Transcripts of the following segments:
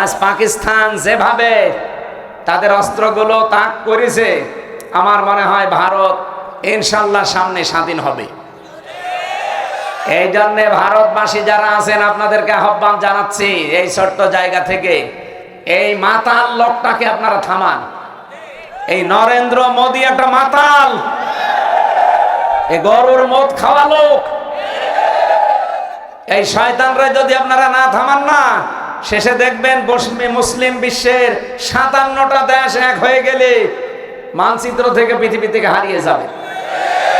আজ পাকিস্তান যেভাবে তাদের অস্ত্রগুলো তাক করেছে, আমার মনে হয় ভারত ইনশাল্লাহ সামনে স্বাধীন হবে। এই জন্যে ভারতবাসী যারা আছেন, আপনাদেরকে আহ্বান জানাচ্ছি এই ছোট্ট জায়গা থেকে, এই মাতাল লোকটাকে আপনারা থামান। এই নরেন্দ্র মোদী একটা মাতাল। এই গরুর মদ খাওয়া লোক। এই শয়তানরা যদি আপনারা না থামান না শেষে দেখবেন মুসলিম বিশ্বের সাতান্নটা দেশ এক হয়ে গেলে মানচিত্র থেকে পৃথিবী থেকে হারিয়ে যাবে।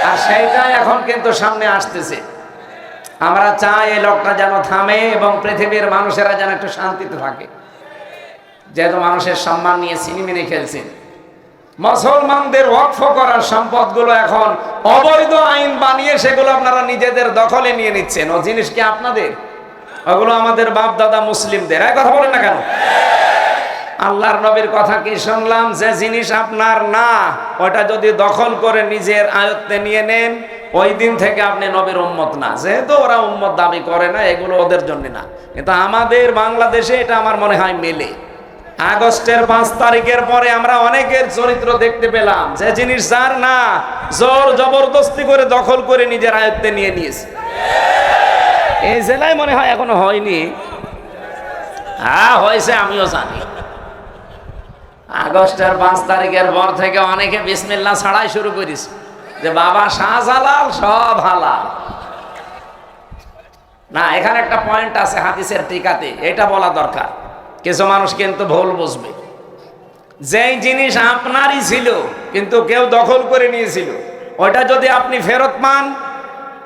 আর সেইটাই এখন কিন্তু সামনে আসতেছে। আমরা চাই এই লোকটা যেন থামে এবং পৃথিবীর মানুষেরা যেন একটু শান্তিতে থাকে। যেহেতু মানুষের সম্মান নিয়ে সিনেমিনে খেলছেন মুসলমানদের ওয়াকফ করার সম্পদগুলো এখন অবৈধ আইন বানিয়ে সেগুলো আপনারা নিজেদের দখলে নিয়ে নিচ্ছেন। ও জিনিস কি আপনাদের? ওগুলো আমাদের বাপ দাদা মুসলিমদের। এই কথা বলেন না কেন? আল্লাহর নবীর কথা কি শুনলাম? যে জিনিস আপনার না ওটা যদি দখল করে নিজের আয়ত্তে নিয়ে নেন, ওই দিন থেকে আপনি নবীর উম্মত না। যেহেতু ওরা উম্মত দাবি করে না, এগুলো ওদের জন্য না। কিন্তু আমাদের বাংলাদেশে এটা আমার মনে হয় মেলে। আগস্টের পাঁচ তারিখের পরে আমরা অনেকের চরিত্র দেখতে পেলাম। যে জিনিস যার না, জোর জবরদস্তি করে দখল করে নিজের আয়ত্তে নিয়ে নিয়েছে। এই জেলায় মনে হয় এখনও হয়নি। হ্যাঁ হয়েছে, আমিও জানি। আগস্টের পাঁচ তারিখের পর থেকে অনেকে বিসমিল্লা ছাড়াই শুরু করিস যে বাবা শাহজালাল সব হালাল। না, এখানে একটা পয়েন্ট আছে হাদিসের টিকাতে, এটা বলা দরকার। কিছু মানুষ কিন্তু ভুল বুঝবে। যেই জিনিস আপনারই ছিল, কিন্তু কেউ দখল করে নিয়েছিল ওটা যদি আপনি ফেরত পান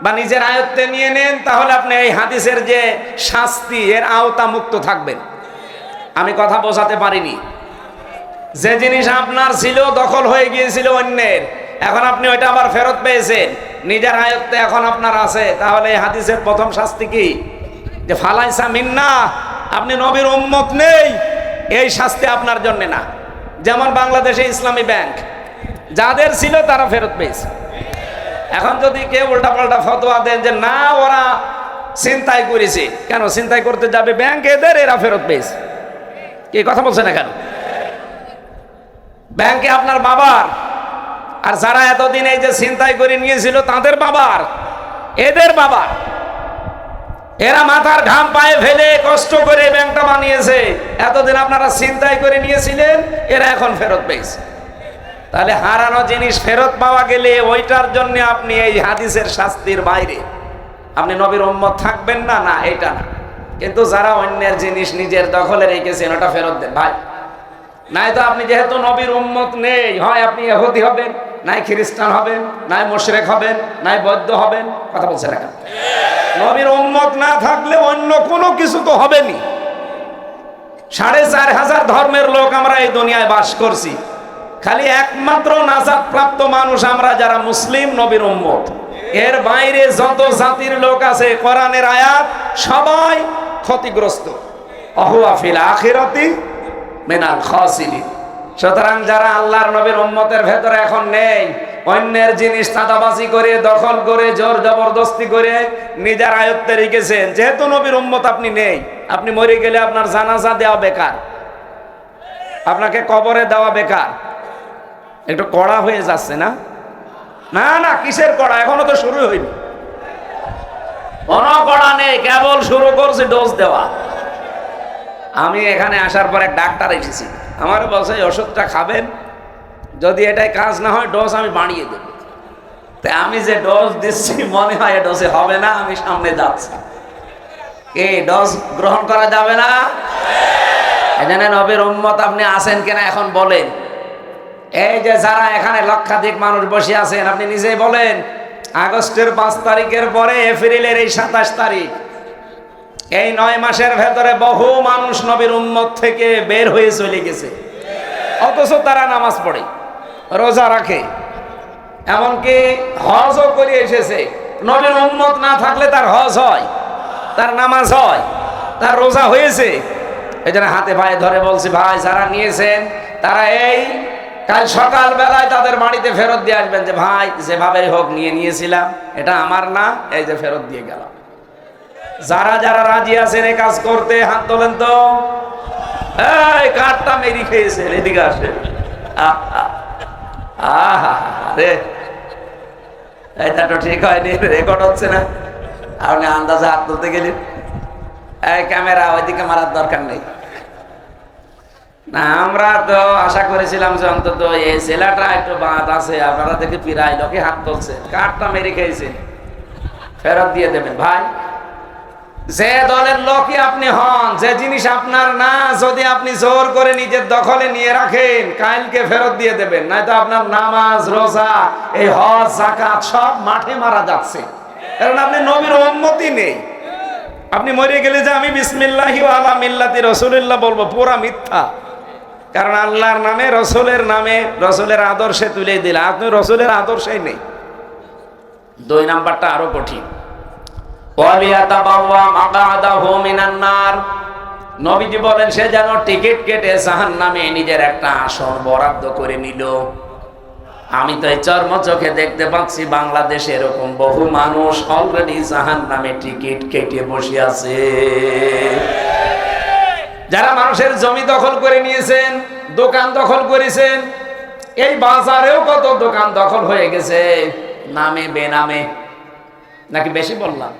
বা নিজের আয়ত্তে নিয়ে নেন, তাহলে আপনি এই হাদিসের যে শাস্তি, এর আওতা মুক্ত থাকবেন। আমি কথা বোঝাতে পারিনি। যে জিনিস আপনার ছিল, দখল হয়ে গিয়েছিল অন্যের। এখন আপনি ওইটা আবার ফেরত পেয়েছেন। নিজের আয়ত্তে এখন আপনার আছে। তাহলে এই হাদিসের প্রথম শাস্তি কি? যে ফালাইসা মিন্না, আপনি নবীর উম্মত নেই। এই শাস্তি আপনার জন্যে না। যেমন বাংলাদেশে ইসলামী ব্যাংক, যাদের ছিল তারা ফেরত পেয়েছে। এখন যদি কেউ উল্টা পাল্টা ফতোয়া দেন যে, না, ওরা চিন্তাই করেছে। কেন চিন্তাই করতে যাবে ব্যাংক? এদের এরা ফেরত পেয়েছে। কি কথা বলছে না কেন? ব্যাংকে আপনার বাবার, আর যারা এতদিন এই যে চিন্তাই করে নিয়েছিল, তাদের বাবার, এদের বাবার, এরা মাথার ঘাম পায়ে ফেলে কষ্ট করে ব্যাংকটা বানিয়েছে। এতদিন আপনারা চিন্তাই করে নিয়েছিলেন, এরা এখন ফেরত পেয়েছে। তাহলে হারানো জিনিস ফেরত পাওয়া গেলে ওইটার জন্য আপনি এই হাদিসের শাস্তির বাইরে। আপনি নবীর উম্মত থাকবেন না? না, এটা না। কিন্তু যারা অন্যের জিনিস নিজের দখলে রেখেছেন, ওটা ফেরত দেন। ভাই, নাই তো আপনি যেহেতু নবীর উম্মত নেই, হয় আপনি এহুদি হবেন, নাই খ্রিস্টান হবেন, নাই মোশরেক হবেন, নাই বৌদ্ধ হবেন, কথা বলছেন এখন নবীর উম্মত না থাকলে অন্য কোনো কিছু তো হবেনি। সাড়ে চার হাজার ধর্মের লোক আমরা এই দুনিয়ায় বাস করছি। খালি একমাত্র নাজাত প্রাপ্ত মানুষ আমরা যারা মুসলিম নবীর উম্মত। এর বাইরে যত জাতির লোক আছে, কোরআনের আয়াত সবাই ক্ষতিগ্রস্ত। অহুয়াফিল আখিরাতি মেনাল খাসিলি সুতরাং যারা আল্লাহর নবীর উম্মতের ভেতরে এখন নেই, অন্যের জিনিস চাঁদাবাজি করে, দখল করে, জোর জবরদস্তি করে নিজের আয়ত্তে রেখেছেন। যেহেতু নবীর উম্মত আপনি নেই, আপনি মরে গেলে আপনার জানাজা দেওয়া বেকার। আপনাকে কবরে দেওয়া বেকার। একটু কড়া হয়ে যাচ্ছে না? না না, কিসের কড়া? এখনও তো শুরু হয়নি। কোনো কড়া নেই, কেবল শুরু করছে ডোজ দেওয়া। আমি এখানে আসার পর ডাক্তার এসেছি। আমার বলছে ওষুধটা খাবেন? যদি এটাই কাজ না হয়, ডোজ আমি বাড়িয়ে দেব। তাই আমি যে ডোজ দিচ্ছি, মনে হয় এ ডোজে হবে না, আমি সামনে যাচ্ছি। এই ডোজ গ্রহণ করা যাবে না? এখানে নবীর উম্মত আপনি আসেন কিনা এখন বলেন। এই যে যারা এখানে লক্ষাধিক মানুষ বসে আছেন, আপনি নিজেই বলেন, আগস্টের পাঁচ তারিখের পরে এপ্রিলের এই সাতাশ তারিখ, এই নয় মাসের ভেতরে বহু মানুষ নবীর উম্মত থেকে বের হয়ে চলে গেছে। অথচ তারা নামাজ পড়ে, রোজা রাখে, এমনকি হজও করে এসেছে। নবীর উম্মত না থাকলে তার হজ হয়, তার নামাজ হয়, তার রোজা হয়েছে। এই হাতে ভাই ধরে বলছি, ভাই, যারা নিয়েছেন, তারা এই কাল সকাল বেলায় তাদের বাড়িতে ফেরত দিয়ে আসবেন যে, ভাই যেভাবে হোক নিয়ে নিয়েছিলাম, এটা আমার না, এই যে ফেরত দিয়ে গেলাম। যারা যারা রাজি আছেন এই কাজ করতে, হাত তোলেন তো। এই, কাঠটা মেরি খেয়েছেন এদিকে আসে। আহা রে এটা তো ঠিক হয়নি রেকর্ড হচ্ছে না। আপনি আন্দাজে হাত তুলতে গেলেন। এই, ক্যামেরা ওইদিকে মারার দরকার নেই। না, আমরা তো আশা করেছিলাম যে অন্তত এই ছেলেটা একটু বাদ আছে, আপনারা দেখে পিরাই লোকে হাত তুলছে কাঠটা মেরে খেয়েছে। ফেরত দিয়ে দেবেন, ভাই। যে দলের লোকই আপনি হন, যে জিনিস আপনার না, যদি আপনি জোর করে নিজের দখলে নিয়ে রাখেন কালকে ফেরত দিয়ে দেবেন, নয়তো আপনার নামাজ, রোজা, এই হজ জাকাত সব মাঠে মারা যাচ্ছে। কারণ আপনি নবীর উম্মতি নেই। আপনি মরে গেলে যে আমি বিসমিল্লাহি আলা মিল্লাতি রসুলিল্লাহ বলব, পুরা মিথ্যা। কারণ আল্লাহর নামে, রসুলের নামে, রসুলের আদর্শে তুলে দিলে। আপনি রসুলের আদর্শেই নেই। দুই নাম্বারটা আরও কঠিন। নবীজি বলেন, সে যেন টিকিট কেটে জাহান নামে নিজের একটা আসন বরাদ্দ করে নিল। আমি তো এই চর্ম চোখে দেখতে পাচ্ছি, বাংলাদেশে এরকম বহু মানুষ অলরেডি জাহান নামে টিকিট কেটে বসে আছে। যারা মানুষের জমি দখল করে নিয়েছেন, দোকান দখল করেছেন, এই বাজারেও কত দোকান দখল হয়ে গেছে। নামে, বেনামে। নাকি বেশি বললাম?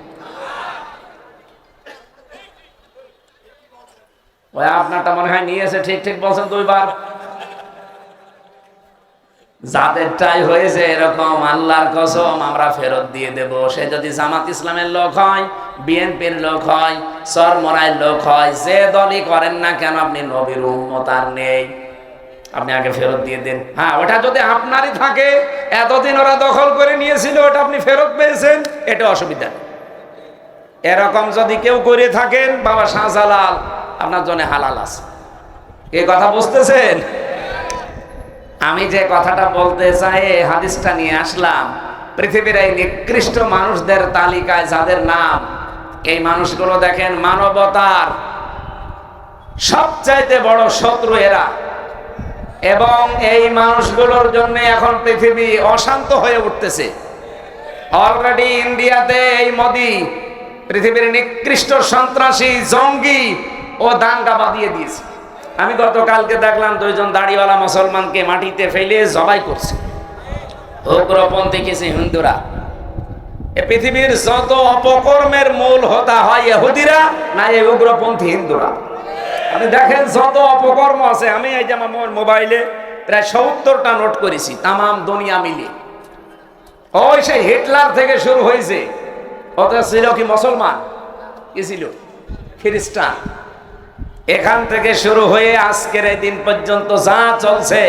আপনারটা মনে হয় নিয়েছে, ঠিক ঠিক বলছেন দুইবার। যাদেরটাই হয়েছে এরকম আল্লাহর কসম, আমরা ফেরত দিয়ে দেব। সে যদি জামাত ইসলামের লোক হয়, বিএনপির লোক হয়, সরমরাইয়ের লোক হয়, যে দলই করেন না কেন আপনি নবীর উম্মত আর নেই। আপনি আগে ফেরত দিয়ে দেন। হ্যাঁ ওটা যদি আপনারই থাকে, এতদিন ওরা দখল করে নিয়েছিল, ওটা আপনি ফেরত পেয়েছেন, এটা অসুবিধা এরকম যদি কেউ করে থাকেন, বাবা শাহজালাল, আপনার জন্য হালাল আছে। এই কথা বুঝতেছেন? আমি যে কথাটা বলতে চাই হাদিসটা নিয়ে আসলাম। পৃথিবীর এই নিকৃষ্ট মানুষদের তালিকায় যাদের নাম, এই মানুষগুলো দেখেন মানবতার সবচাইতে বড় শত্রু এরা। এবং এই মানুষগুলোর জন্য এখন পৃথিবী অশান্ত হয়ে উঠতেছে। অলরেডি ইন্ডিয়াতে এই মোদি পৃথিবীর নিকৃষ্ট সন্ত্রাসী, জঙ্গি ও দাঙ্গা বাঁধিয়ে দিয়েছে। আমি গতকালকে দেখলাম দুইজন দাড়িওয়ালা মুসলমানকে মাটিতে ফেলে জবাই করছে। উগ্রপন্থী কিছু হিন্দুরা। এ পৃথিবীর যত অপকর্মের মূল হতা হয় এহুদিরা না এই উগ্রপন্থী হিন্দুরা। আপনি দেখেন যত অপকর্ম আছে, আমি এই যে আমার মোবাইলে প্রায় সত্তরটা নোট করেছি, তামাম দুনিয়া মিলে ওই সেই হিটলার থেকে শুরু হয়েছে। অত ছিল কি মুসলমান? কি ছিল? খ্রিস্টান। এখান থেকে শুরু হয়ে আজকের এই দিন পর্যন্ত যা চলছে,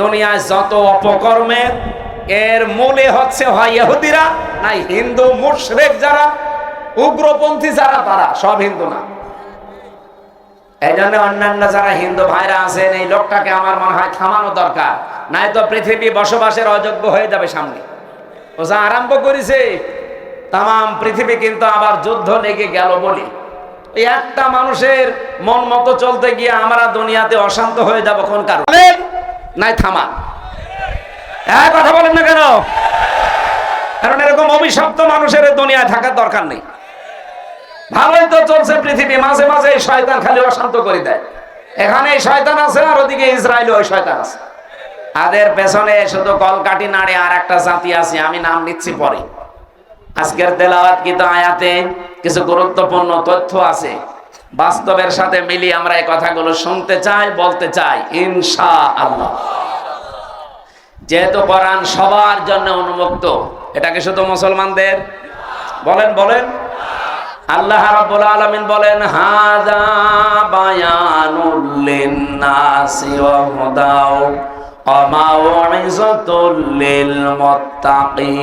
দুনিয়ায় যত অপকর্মের, এর মূলে হচ্ছে হয় ইহুদিরা, নাই হিন্দু, মুশরেক যারা, উগ্রপন্থী যারা, তারা, সব হিন্দু না। এই জন্য অন্যান্য যারা হিন্দু ভাইরা আছেন, এই লোকটাকে আমার মনে হয় থামানো দরকার নাই তো পৃথিবী বসবাসের অযোগ্য হয়ে যাবে সামনে। ও যা আরম্ভ করেছে তাম পৃথিবী কিন্তু আবার যুদ্ধ লেগে গেল বলি। একটা মানুষের মন মতো চলতে গিয়ে আমরা দুনিয়াতে অশান্ত হয়ে যাব কোন কারণ? নাই থামা। হ্যাঁ কথা বলেন না কেন? কারণ এরকম অভিশপ্ত মানুষের দুনিয়ায় থাকার দরকার নেই। ভালোই তো চলছে পৃথিবী মাঝে মাঝে এই শয়তান খালি অশান্ত করে দেয়। এখানে এই শয়তান আছে আর ওদিকে ইসরায়েল ওই শয়তান আছে। তাদের পেছনে শুধু কলকাটি নাড়ে আর একটা জাতি আছে আমি নাম নিচ্ছি পরে। আজকের তেলাওয়াত কিন্তু আয়াতে কিছু গুরুত্বপূর্ণ তথ্য আছে। বাস্তবের সাথে মিলিয়ে আমরা এই কথাগুলো শুনতে চাই, বলতে চাই ইনশা আল্লাহ যেহেতু কোরআন সবার জন্য উন্মুক্ত এটাকে শুধু মুসলমানদের? বলেন বলেন। আল্লাহ রাব্বুল আলামিন বলেন, হাযা বায়ানুল লিন-নাসি ওয়া হুদাও। ওয়া মাউইযাতুল লিল মুত্তাকিন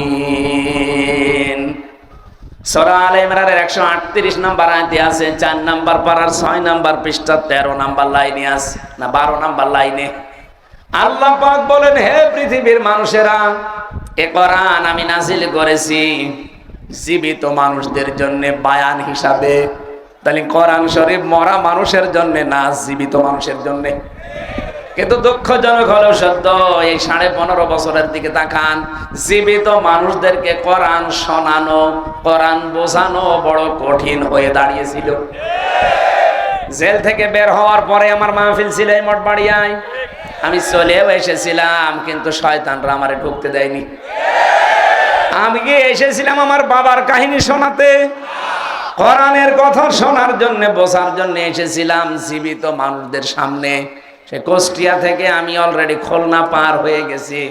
সূরা আলে ইমরানের 138 নম্বর আয়াতে আছে 4 নাম্বার পারার 6 নাম্বার পৃষ্ঠা 13 নাম্বার লাইনে আছে, না 12 নাম্বার লাইনে। বলেন, হে পৃথিবীর মানুষেরা, এ কোরআন আমি নাজিল করেছি জীবিত মানুষদের জন্য বায়ান হিসাবে। তাহলে কোরআন শরীফ মরা মানুষের জন্য না, জীবিত মানুষের জন্য? কিন্তু দুঃখজনক হলেও সত্য এই সাড়ে পনেরো বছরের দিকে তাকান, জীবিত মানুষদেরকে কোরআন শোনানো, কোরআন বোঝানো বড় কঠিন হয়ে দাঁড়িয়েছিল। জেল থেকে বের হওয়ার পরে আমার মাহফিল ছিল এই মঠ বাড়িয়ায় আমি চলেও এসেছিলাম, কিন্তু শয়তানরা আমারে ঢুকতে দেয়নি। আমি গিয়ে এসেছিলাম আমার বাবার কাহিনী শোনাতে। কোরআনের কথা শোনার জন্য, বোঝার জন্য এসেছিলাম জীবিত মানুষদের সামনে। সে কুষ্টিয়া থেকে আমি অলরেডি খুলনা পার হয়ে গেছি।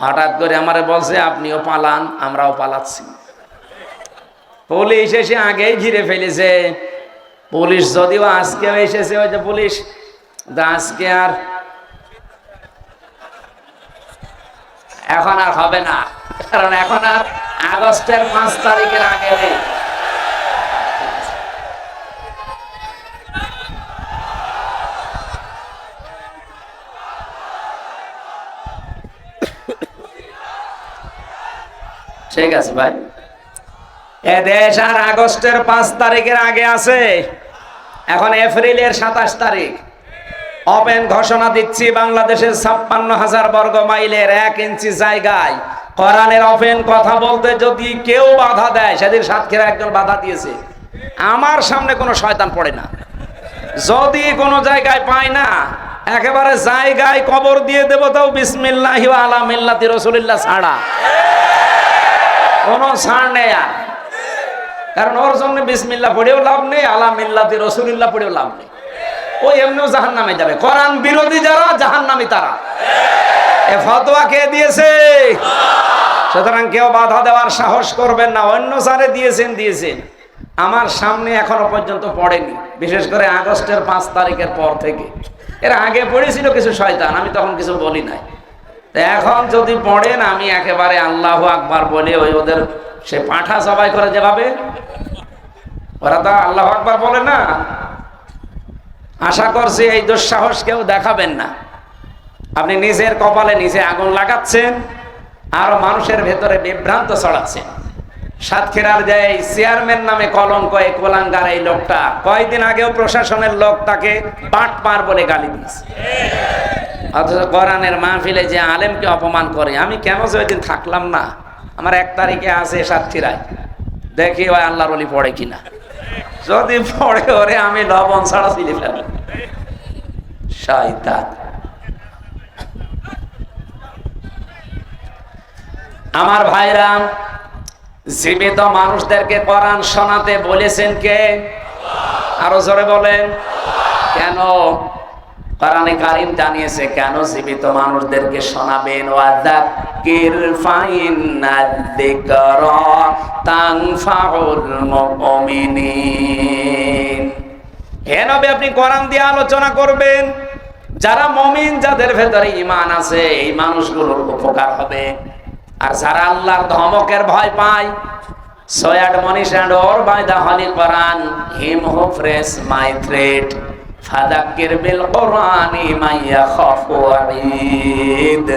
হঠাৎ করে আমারে বলছে, আপনিও পালান, আমরাও পালাচ্ছি। পুলিশ এসে আগেই ঘিরে ফেলেছে। পুলিশ যদিও আজকেও এসেছে যে পুলিশ আজকে আর এখন আর হবে না। কারণ এখন আর আগস্টের পাঁচ তারিখের আগে নেই। ঠিক আছে, ভাই। এ দেশ আর আগস্টের পাঁচ তারিখের আগে আছে। এখন এপ্রিলের সাতাশ তারিখ। ওপেন ঘোষণা দিচ্ছি, বাংলাদেশের ছাপ্পান্ন হাজার বর্গ মাইলের এক ইঞ্চি জায়গায় কোরআনের ওপেন কথা বলতে যদি কেউ বাধা দেয়, সেদিন সাতক্ষীরা একজন বাধা দিয়েছে। আমার সামনে কোনো শয়তান পড়ে না। যদি কোনো জায়গায় পায় না, একেবারে জায়গায় কবর দিয়ে দেবো তাও বিসমিল্লাহি আলা মিল্লাতি ছাড়া। কোনো ছাড় নেই আর। কারণ ওর জন্য বিসমিল্লাহ পড়েও লাভ নেই আলা মিল্লাতি রসুলিল্লাহ পড়েও লাভ নেই। ও এমনিও জাহান নামে যাবে। কোরআন বিরোধী যারা জাহান নামি তারা। এ ফতোয়া কে দিয়েছে? সুতরাং কেউ বাধা দেওয়ার সাহস করবেন না, অন্য সারে দিয়েছেন দিয়েছেন। আমার সামনে এখনও পর্যন্ত পড়েনি, বিশেষ করে আগস্টের পাঁচ তারিখের পর থেকে। এর আগে পড়েছিল কিছু শয়তান, আমি তখন কিছু বলি নাই। এখন যদি পড়েন, আমি একেবারে আল্লাহ আকবার বলে ওই ওদের সে পাঠা সবাই করে যেভাবে। ওরা তো আল্লাহ আকবার বলে না। আশা করছি এই দুঃসাহস কেউ দেখাবেন না। আপনি নিজের কপালে নিজে আগুন লাগাচ্ছেন, আর মানুষের ভেতরে বিভ্রান্ত ছড়াচ্ছেন। সাতক্ষীরার যে এই চেয়ারম্যান নামে কলঙ্ক এই কোলাঙ্গার এই লোকটা কয়েকদিন আগেও প্রশাসনের লোক তাকে পাট পার বলে গালি দিয়েছে। অথচ কোরআনের মাহফিলে যে আলেমকে অপমান করে, আমি কেন যে ওই দিন থাকলাম না? আমার এক তারিখে আছে সাতক্ষীরায়। দেখি ওই আল্লাহর অলি পড়ে কিনা। যদি পড়ে, ওরে আমি লবণ ছাড়া ছিলে ফেলি শয়তান। আমার ভাইরা, জীবিত মানুষদেরকে কোরআন শোনাতে বলেছেন কে? আরও জোরে বলেন। কেন? কোরআনে কারিম জানিয়েছে, কেন জীবিত মানুষদেরকে শোনাবেন? ওয়াযাক্কির ফাইন্নাদ-যিকরা তানফাউল মুমিনিন। হে নবী, আপনি কোরআন দিয়ে আলোচনা করবেন। যারা মমিন, যাদের ভেতরে ঈমান আছে, এই মানুষগুলোর উপকার হবে। আর যারা আল্লাহর ধমকের ভয় পায় so admonish and warn by the holy Quran, him who fears my threat. ফাদাক্কির বিল কোরআনি মাইয়া খাফু ওয়াঈদ।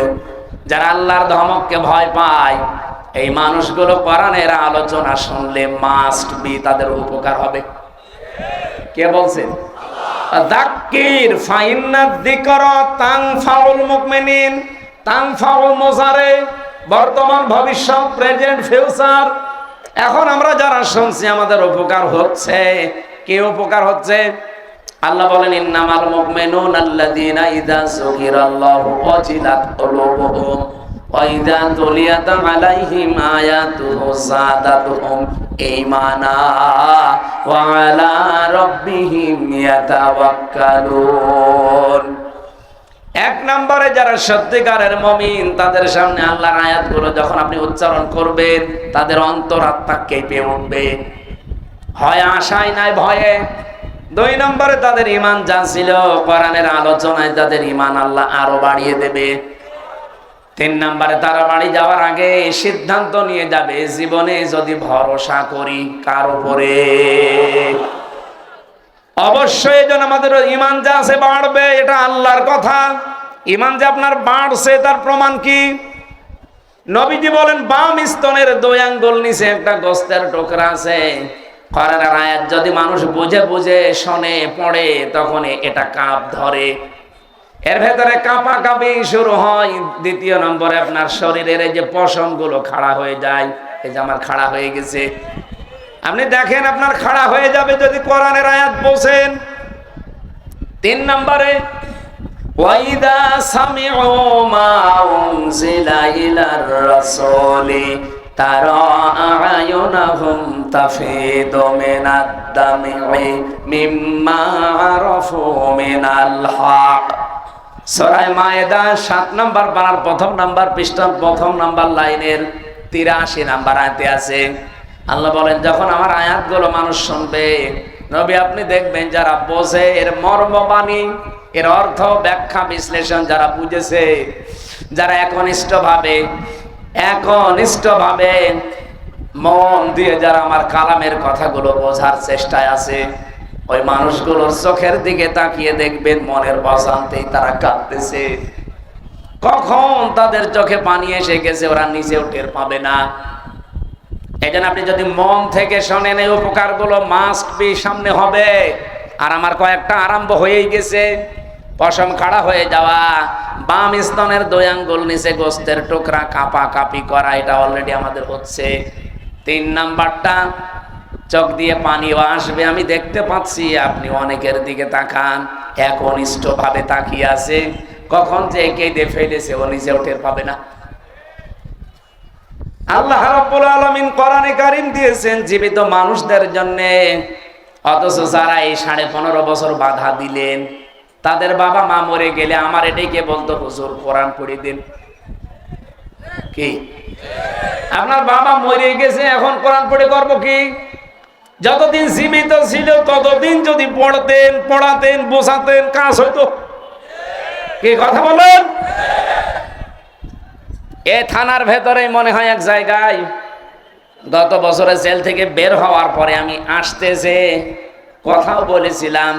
যারা আল্লাহর ধমককে ভয় পায়, এই মানুষগুলো কোরআনের আলোচনা শুনলে মাস্ট বি তাদের উপকার হবে। কে বলছেন দাক্কির ফাইন্নাদ যিকরা তানফাউল মুমিনিন তানফাউল মুজারে, বর্তমান ভবিষ্যৎ, প্রেজেন্ট, ফিউচার। এখন আমরা যারা শুনছি, আমাদের উপকার হচ্ছে। কে উপকার হচ্ছে? আল্লাহ বলেন, ইন্নামাল মুমিনুন আল্লাযীনা ইযা যুকিরাল্লাহু ওয়াজিলাত কুলুবুহুম ওয়া ইযা তুলিয়াত আলাইহিম আয়াতুহু যাদাতুহুম ঈমানা ওয়া আলা রাব্বিহিম ইয়াতাওয়াক্কালুন। এক নম্বরে যারা সত্যিকারের মমিন, তাদের সামনে আল্লাহর আয়াতগুলো যখন আপনি উচ্চারণ করবেন, তাদের অন্তরাত্মা কেঁপে উঠবে। হয় আশায় নাই ভয়ে। দুই নম্বরে তাদের ইমান যা ছিল কোরআনের আলোচনায় তাদের ইমান আল্লাহ আরও বাড়িয়ে দেবে। তিন নম্বরে তারা বাড়ি যাওয়ার আগে সিদ্ধান্ত নিয়ে যাবে, জীবনে যদি ভরসা করি কার উপরে? অবশ্যই জন্য আমাদের ইমান যা আছে বাড়বে, এটা আল্লাহর কথা। ইমান যে আপনার বাড়ছে, তার প্রমাণ কি? নবীজি বলেন, বাম স্তনের দুই আঙ্গুল নিচে একটা গোস্তের টোকরা আছে। কোরআনের আয়াত যদি মানুষ বুঝে বুঝে, শোনে, পড়ে তখন এটা কাঁপ ধরে। এর ভেতরে কাঁপা কাঁপি শুরু হয়। দ্বিতীয় নম্বরে আপনার শরীরের এই যে পশমগুলো খাড়া হয়ে যায়, এই যে আমার খাড়া হয়ে গেছে। আপনি দেখেন আপনার খাড়া হয়ে যাবে যদি কোরআনের আয়াত বসেন তিন নম্বরে, ওয়াইদা সামিউ মা উনজিলা ইলার রাসূলি। তারা আয়ুনাহুম তাফিদু মিনাদ দামি মিম্মা আরাফু মিনাল হক। সরাই মায়েদা সাত নাম্বার পাড়ার প্রথম নাম্বার পৃষ্ঠা প্রথম নাম্বার লাইনের তিরাশি নাম্বার আয়াতে আছে। আল্লাহ বলেন, যখন আমার আয়াতগুলো মানুষ শুনবে, নবী আপনি দেখবেন যারা বোঝে, এর মর্মবাণী, এর অর্থ ব্যাখ্যা বিশ্লেষণ যারা বুঝেছে, যারা একনিষ্ঠ ভাবে একনিষ্ঠ মন দিয়ে যারা আমার কালামের কথাগুলো বোঝার চেষ্টায় আছে, ওই মানুষগুলোর চোখের দিকে তাকিয়ে দেখবেন, মনের বসান্তেই তারা কাঁদতেছে। কখন তাদের চোখে পানি এসে গেছে, ওরা নিজেও টের পাবে না। এই জন্য আপনি যদি মন থেকে শোনেন, এই উপকারগুলো মাস্ট বি সামনে হবে। আর আমার কয়েকটা আরম্ভ হয়েই গেছে। পশম খাড়া হয়ে যাওয়া, বাম স্তনের দুই আঙ্গুল, নিচে গোস্তের টুকরা কাপা কাপি করা, এটা অলরেডি আমাদের হচ্ছে। তিন নাম্বারটা, চোখ দিয়ে পানিও আসবে, আমি দেখতে পাচ্ছি, আপনি অনেকের দিকে তাকান একনিষ্ঠ ভাবে তাকিয়ে আছে। কখন যে কেঁদে ফেলেছে, ও নিজেও টের পাবে না। আল্লাহ রাব্বুল আলামিন কোরআনে কারীম দিয়েছেন, জীবিত মানুষদের জন্য। অথচ যারা এই সাড়ে পনেরো বছর বাধা দিলেন তাদের বাবা মা মরে গেলে আমার এটাকে বলতো, হুজুর, কোরআন পড়ে দিন। কি? আপনার বাবা মরে গেছে, এখন কোরআন পড়ে করব কি? যতদিন জীবিত ছিল, ততদিন যদি পড়তেন, পড়াতেন, বোঝাতেন, কাজ হইতো। কি কথা বলেন? এ থানার ভেতরে মনে হয় এক জায়গায় গত বছরে জেল থেকে বের হওয়ার পরে আমি আসতে যে কথাও বলেছিলাম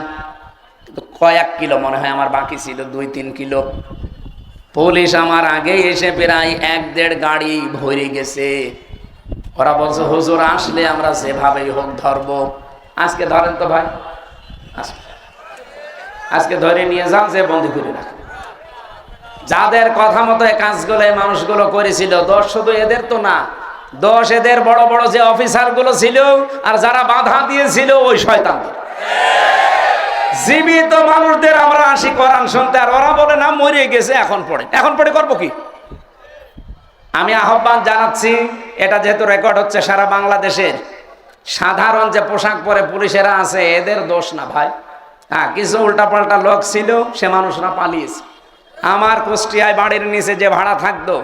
কিন্তু কয়েক কিলো মনে হয় আমার বাকি ছিল, দুই, তিন কিলো। পুলিশ আমার আগে এসে প্রায় এক দেড় গাড়ি ভরে গেছে। ওরা বলছে, হুজুর, আসলে আমরা যেভাবেই হোক ধরবো। আজকে ধরেন তো ভাই, আজকে ধরে নিয়ে যান, যে বন্দি করে রাখেন যাদের কথা মতো কাজগুলো মানুষগুলো করেছিল, দোষ শুধু এদের তো না, দোষ এদের বড় বড় যে অফিসারগুলো ছিল, আর যারা বাধা দিয়েছিল, ওই শয়তান জীবিত মানুষদের আমরা আসি কোরআন শুনতে, আর ওরা বলে, না, মরে গেছে, এখন পড়ে। এখন পড়ে করব কি? আমি আহ্বান জানাচ্ছি, এটা যেহেতু রেকর্ড হচ্ছে সারা বাংলাদেশের। সাধারণ যে পোশাক পরে পুলিশেরা আছে, এদের দোষ না ভাই। হ্যাঁ কিছু উল্টাপাল্টা লোক ছিল, সে মানুষরা পালিয়েছে। আমার কুষ্টিয়ায় বাড়ির নিচে যে ভাড়া থাকতো,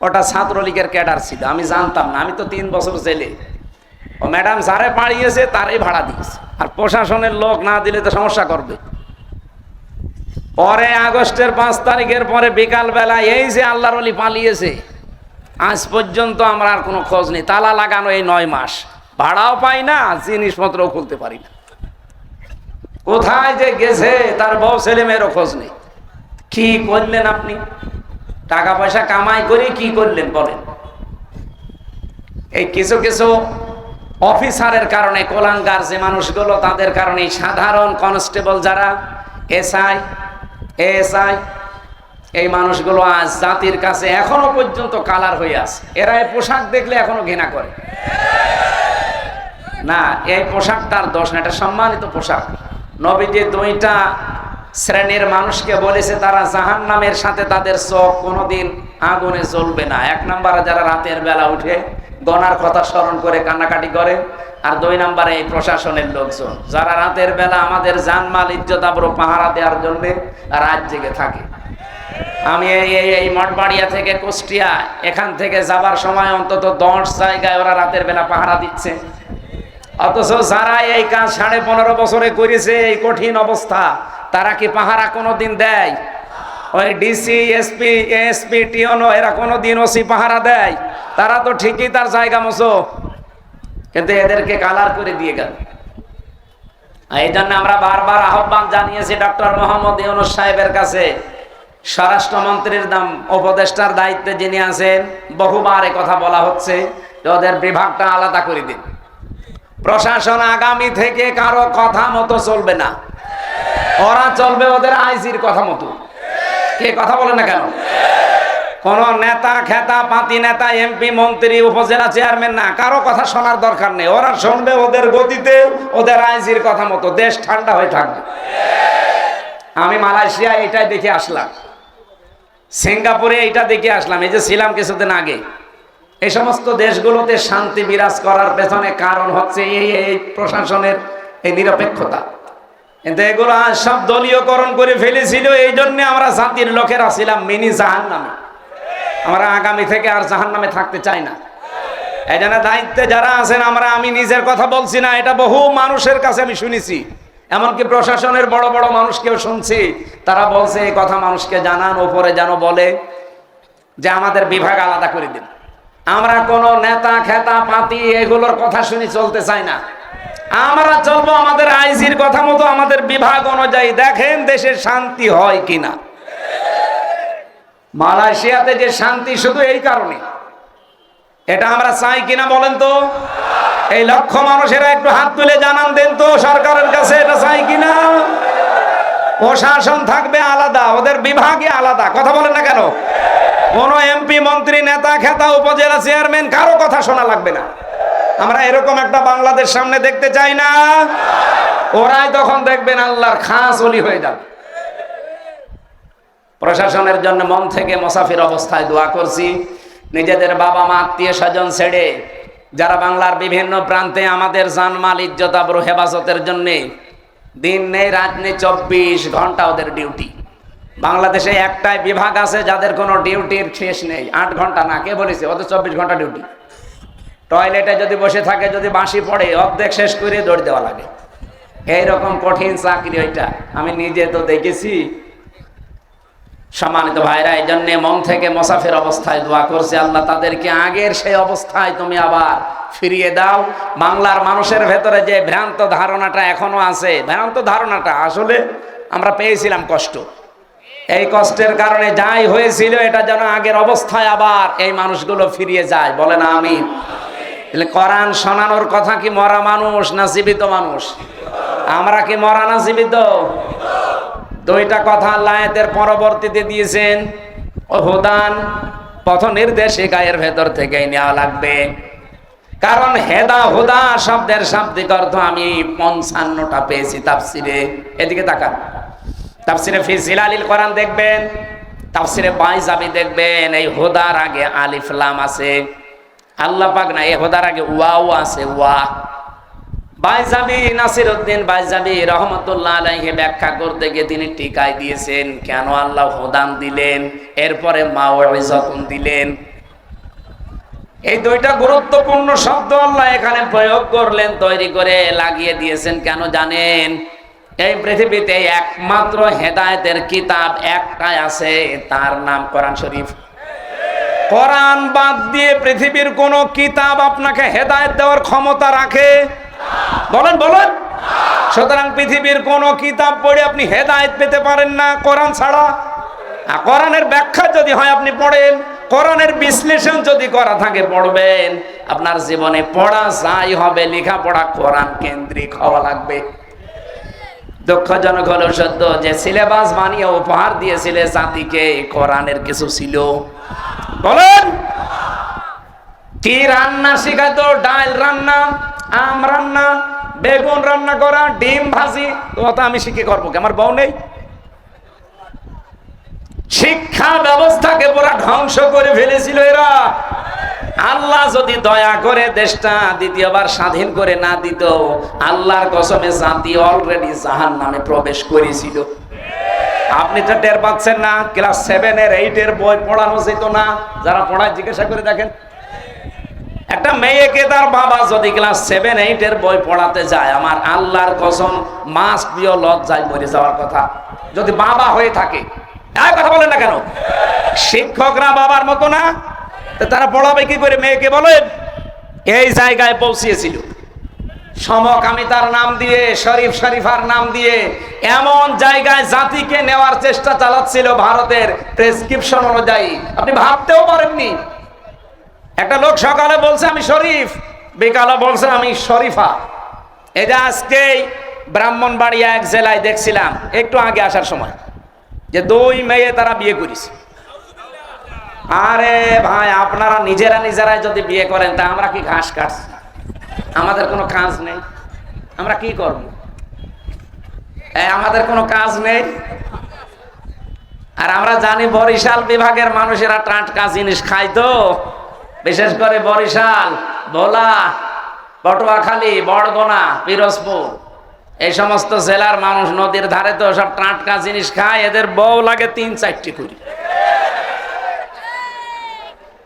ওটা ছাত্রলীগের ক্যাডার ছিল। আমি জানতাম না, আমি তো তিন বছর জেলে। ও ম্যাডাম যারে পাড়িয়েছে তারই ভাড়া দিয়েছে। আর প্রশাসনের লোক না দিলে তো সমস্যা করবে। পরে আগস্টের পাঁচ তারিখের পরে বিকাল বেলা এই যে আল্লাহর অলি পালিয়েছে, আজ পর্যন্ত আমরা আর কোনো খোঁজ নেই। তালা লাগানো এই নয় মাস। ভাড়াও পাই না, জিনিসপত্রও খুলতে পারি না। কোথায় যে গেছে, তার বউ ছেলে মেয়েরও খোঁজ নেই। কি করলেন আপনি? টাকা পয়সা কামাই করে কি করলেন বলেন? এই কিছু কিছু অফিসারের কারণে কোলাঙ্গার যে মানুষগুলো, তাদের কারণে সাধারণ কনস্টেবল যারা, এসআই, এএসআই, এই মানুষগুলো আজ জাতির কাছে এখনও পর্যন্ত কালার হয়ে আছে। এরা এই পোশাক দেখলে এখনও ঘৃণা করে। না, এই পোশাকটার দোষ না, এটা সম্মানিত পোশাক। নবীজি দুইটা শ্রেণির মানুষকে বলেছে, তারা জাহান নামের সাথে তাদের চোখ কোনোদিন আগুনে জ্বলবে না। এক নম্বরে, যারা রাতের বেলা উঠে গনার কথা স্মরণ করে কান্নাকাটি করে। আর দুই নম্বরে এই প্রশাসনের লোকজন, যারা রাতের বেলা আমাদের জানমাল, ইজ্জত, আবরো পাহারা দেওয়ার জন্যে রাত জেগে থাকে। আমি এই এই মঠবাড়িয়া থেকে কুষ্টিয়া, এখান থেকে যাবার সময় অন্তত দশ জায়গায় ওরা রাতের বেলা পাহারা দিচ্ছে। অথচ যারা এই কাজ সাড়ে পনেরো বছরে করেছে, এই কঠিন অবস্থা, তারা কি পাহারা কোনো দিন দেয়? ওই ডিসি এসপি এসপি টিওনো এরা কোনো দিন ওসি পাহারা দেয়। তারা তো ঠিকই তার জায়গা মতো। কিন্তু এদেরকে কালার করে দিয়ে গেল। এই জন্য আমরা বারবার আহ্বান জানিয়েছি ডক্টর মোহাম্মদ ইউনুস সাহেবের কাছে। স্বরাষ্ট্রমন্ত্রীর দাম, উপদেষ্টার দায়িত্বে যিনি আছেন, বহুবার কথা বলা হচ্ছে। ওদের বিভাগটা আলাদা করে দিন। প্রশাসন আগামী থেকে কারও কথা মতো চলবে না। ওরা চলবে ওদের আইজির কথা মতো। কে কথা বলে না কেন? কোন নেতা, খেতা, পাতি নেতা এমপি মন্ত্রী, উপজেলা চেয়ারম্যান না, কারও কথা শোনার দরকার নেই। ওরা শুনবে ওদের গতিতে, ওদের আইজির কথা মতো। দেশ ঠান্ডা হয়ে থাকবে। আমি মালয়েশিয়া এটাই দেখে আসলাম। সিঙ্গাপুরে এইটা দেখে আসলাম। এই যে ছিলাম কিছুদিন আগে। এই সমস্ত দেশগুলোতে শান্তি বিরাজ করার পেছনে কারণ হচ্ছে এই এই প্রশাসনের এই নিরপেক্ষতা। কিন্তু এগুলো সব দলীয়করণ করে ফেলেছিল এই জন্য আমরা জাতির লোকেরা ছিলাম মিনি জাহান নামে আমরা আগামী থেকে আর জাহান নামে থাকতে চাই না। এই জন্য দায়িত্বে যারা আছেন, আমরা, আমি নিজের কথা বলছি না, এটা বহু মানুষের কাছে আমি শুনেছি। এমনকি প্রশাসনের বড় বড় মানুষকেও শুনছি। তারা বলছে, এই কথা মানুষকে জানান, ওপরে যেন বলে যে আমাদের বিভাগ আলাদা করে দিন। আমরা কোনো নেতা, খেতা, পাতি এগুলোর কথা শুনি চলতে চাই না। আমরা চলবো আমাদের আইজির কথা মতো, আমাদের বিভাগ অনুযায়ী। দেখেন দেশে শান্তি হয় কিনা। মালয়েশিয়াতে যে শান্তি, শুধু এই কারণে। এটা আমরা চাই কিনা বলেন তো? এই লক্ষ মানুষেরা একটু হাত তুলে জানান দেন তো, সরকারের কাছে এটা চাই কিনা? প্রশাসন থাকবে আলাদা, ওদের বিভাগে আলাদা। কথা বলেন না কেন? কোন এমপি, মন্ত্রী, নেতা, খেতা, উপজেলা চেয়ারম্যান, কারও কথা শোনা লাগবে না। আমরা এরকম একটা বাংলাদেশ সামনে দেখতে চাই না। ওরাই তখন দেখবেন আল্লাহর খাস অলি হয়ে যাবে। প্রশাসনের জন্য মন থেকে মোসাফির অবস্থায় দোয়া করছি। নিজেদের বাবা মা, আত্মীয় স্বজন ছেড়ে যারা বাংলার বিভিন্ন প্রান্তে আমাদের জানমাল, ইজ্জত আবরু হেফাজতের জন্য দিন নেই, রাত নেই, চব্বিশ ঘণ্টা ওদের ডিউটি। বাংলাদেশে একটাই বিভাগ আছে যাদের কোনো ডিউটির শেষ নেই, আট ঘণ্টা না, কে বলেছে? ওদের চব্বিশ ঘণ্টা ডিউটি। টয়লেটে যদি বসে থাকে, যদি বাঁশি পড়ে, অর্ধেক শেষ করে দৌড় দেওয়া লাগে। এইরকম কঠিন চাকরি ওইটা। আমি নিজে তো দেখেছি। সম্মানিত ভাইরা এই জন্য মন থেকে মোসাফের অবস্থায় দোয়া করছে। আল্লাহ তাদেরকে আগের সেই অবস্থায় তুমি আবার ফিরিয়ে দাও। বাংলার মানুষের ভেতরে যে ভ্রান্ত ধারণাটা এখনও আছে, ভ্রান্ত ধারণাটা আসলে আমরা পেয়েছিলাম কষ্ট। এই কষ্টের কারণে যাই হয়েছিল, এটা যেন আগের অবস্থায় আবার এই মানুষগুলো ফিরিয়ে যায়। বলে না আমি তাহলে কোরআন শোনানোর কথা কি মরা মানুষ না জীবিত মানুষ? আমরা কি মরা না জীবিত? দুইটা কথা আল্লাহের পরবর্তীতে দিয়েছেন। হুদান পথ নির্দেশিকায়ের ভেতর থেকেই নেওয়া লাগবে। কারণ হেদা হুদা শব্দের শাব্দিক অর্থ আমি পঞ্চান্নটা পেয়েছি তাফসিরে। এদিকে তাকান। তাফসিরে ফি জিলালিল কোরআন দেখবেন, তাফসিরে বাইজাবি দেখবেন, এই হুদার আগে আলিফ লাম আছে। আল্লাহ পাক না এই হুদার আগে ওয়াও আছে ওয়া বাইজাবি নাসির উদ্দিন বাইজাবি রহমতুল্লাহ আলাইকে ব্যাখ্যা করতে গিয়ে তিনি টিকায় দিয়েছেন, কেন আল্লাহ হোদান দিলেন, এরপরে মাওয়াইজাতুন দিলেন। এই দুইটা গুরুত্বপূর্ণ শব্দ আল্লাহ এখানে প্রয়োগ করলেন, তৈরি করে লাগিয়ে দিয়েছেন, কেন জানেন? এই পৃথিবীতে একমাত্র হেদায়েতের কিতাব একটাই আছে, তার নাম কোরআন শরীফ। কোরআন বাদ দিয়ে পৃথিবীর কোন কিতাব আপনাকে হেদায়ত দেওয়ার ক্ষমতা রাখে? বলেন বলেন। সুতরাং পৃথিবীর কোন কিতাব পড়ে আপনি হেদায়ত পেতে পারেন না কোরআন ছাড়া। কোরআনের ব্যাখ্যা যদি হয় আপনি পড়েন, কোরআনের বিশ্লেষণ যদি করা থাকে পড়বেন। আপনার জীবনে পড়া যাই হবে, লেখাপড়া কোরআন কেন্দ্রিক হওয়া লাগবে। দুঃখজনক হলো সত্য যে সিলেবাস বানিয়ে উপহার দিয়েছিলে জাতিকে, কোরআনের কিছু ছিল। বলেন, কি রান্না শিখাতো ডাল রান্না, আম রান্না, বেগুন রান্না করা, ডিম ভাজি তো আমি শিখে করব কি? আমার বউ নেই। শিক্ষা ব্যবস্থাকে পুরা ধ্বংস করে ফেলেছিল এরা। আল্লাহ যদি দয়া করে দেশটা দ্বিতীয়বার স্বাধীন করে না দিত, আল্লাহর কসমে জাতি অলরেডি জাহান নামে প্রবেশ করেছিল। আপনি তো টের পাচ্ছেন না, ক্লাস সেভেন সেভেনের এইটের বই পড়ানো যেত না। যারা পড়ায় জিজ্ঞাসা করে দেখেন। একটা মেয়েকে তার বাবা যদি ক্লাস সেভেন এইটের বই পড়াতে যায়, আমার আল্লাহর কসম মাস প্রিয় লজ্জায় মরে যাওয়ার কথা। যদি বাবা হয়ে থাকে কথা বলেন না কেন? শিক্ষকরা বাবার মতো না? তো তারা পড়াবে কি করে মেয়েকে বলেন? এই জায়গায় পৌঁছিয়েছিল। সমকামিতার নাম দিয়ে, শরীফ শরীফার নাম দিয়ে এমন জায়গায় জাতিকে নেওয়ার চেষ্টা চালাচ্ছিল ভারতের প্রেসক্রিপশন অনুযায়ী। আপনি ভাবতেও পারেননি। একটা লোক সকালে বলছে, আমি শরীফ। বিকালে বলছে, আমি শরীফা। এটা আজকেই ব্রাহ্মণবাড়িয়া এক জেলায় দেখছিলাম, একটু আগে আসার সময়, যে দুই মেয়ে তারা বিয়ে করেছে। আরে ভাই, আপনারা নিজেরা নিজেরাই যদি বিয়ে করেন, তা আমরা কি ঘাস কাটছি? আমাদের কোনো কাজ নেই। আমরা কি করব? আমাদের কোনো কাজ নেই। আর আমরা জানি বরিশাল বিভাগের মানুষেরা টাটকা জিনিস খায় তো। বিশেষ করে বরিশাল, ভোলা, পটুয়াখালী, বড়গোনা, পিরোজপুর। এই সমস্ত জেলার মানুষ নদীর ধারে তো সব টাটকা জিনিস খায়। এদের বউ লাগে তিন চারটি করে।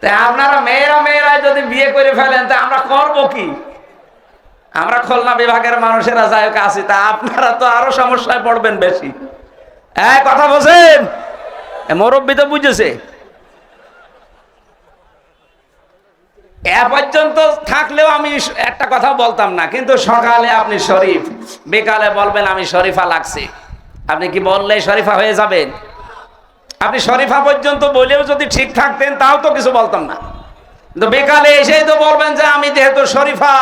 তা আপনারা মেয়েরা মেয়েরা যদি বিয়ে করে ফেলেন, তা আমরা করব কি? আমরা খুলনা বিভাগের মানুষেরা যাই হোক আছি, তা আপনারা তো আরও সমস্যায় পড়বেন বেশি। হ্যাঁ কথা বলছেন? মুরব্বী তো বুঝেছে। এ পর্যন্ত থাকলেও আমি একটা কথা বলতাম না, কিন্তু সকালে আপনি শরীফ, বিকালে বলবেন আমি শরীফা লাগছে। আপনি কি বললে শরীফা হয়ে যাবেন? আপনি শরীফা পর্যন্ত বলেও যদি ঠিক থাকতেন, তাও তো কিছু বলতাম না। কিন্তু বেকালে এসেই তো বলবেন যে আমি যেহেতু শরীফা,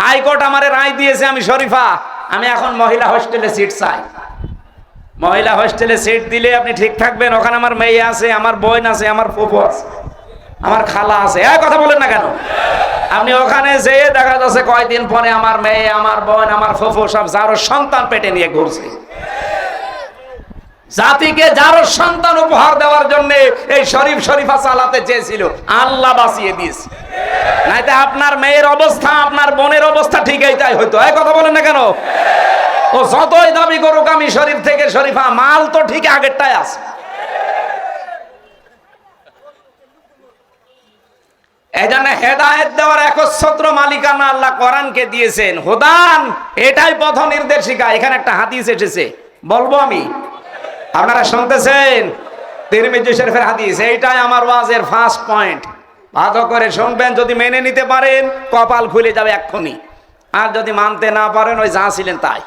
হাইকোর্ট আমারে রায় দিয়েছে আমি শরীফা, আমি এখন মহিলা হোস্টেলে সিট চাই। মহিলা হোস্টেলে সিট দিলে আপনি ঠিক থাকবেন, ওখানে আমার মেয়ে আছে, আমার বোন আছে, আমার ফুফু আছে, আমার খালা আছে। এই কথা বলেন না কেন? আপনি ওখানে যেয়ে দেখা যাচ্ছে কয়দিন পরে আমার মেয়ে, আমার বোন, আমার ফুফু সব যারো সন্তান পেটে নিয়ে ঘুরছে। জাতিকে যারো সন্তান উপহার দেওয়ার জন্য এই শরীফ শরীফা চালাতে চেয়েছিল, আল্লাহ বাঁচিয়ে দিয়েছে। নাইতে আপনার মেয়ের অবস্থা, আপনার বোনের অবস্থা ঠিকই তাই হইতো। এই কথা বলেন না কেন? ও যতই দাবি করুক আমি শরীফ থেকে শরীফা, মাল তো ঠিক আগেরটাই আছে। হেদায়েত দেওয়ার একচ্ছত্র মালিকানা আল্লাহ কোরআনকে দিয়েছেন। হুদান, এটাই পথ নির্দেশিকা এখানে একটা হাদিস এসেছে। বলব আমি আপনারা শুনতেছেন তিরমিজি শরীফের হাদিস, এইটাই আমার ওয়াজের ফার্স্ট পয়েন্ট ভালো করে শুনবেন, যদি মেনে নিতে পারেন, কপাল খুলে যাবে এক্ষুনি। আর যদি মানতে না পারেন, ওই যা ছিলেন তাই।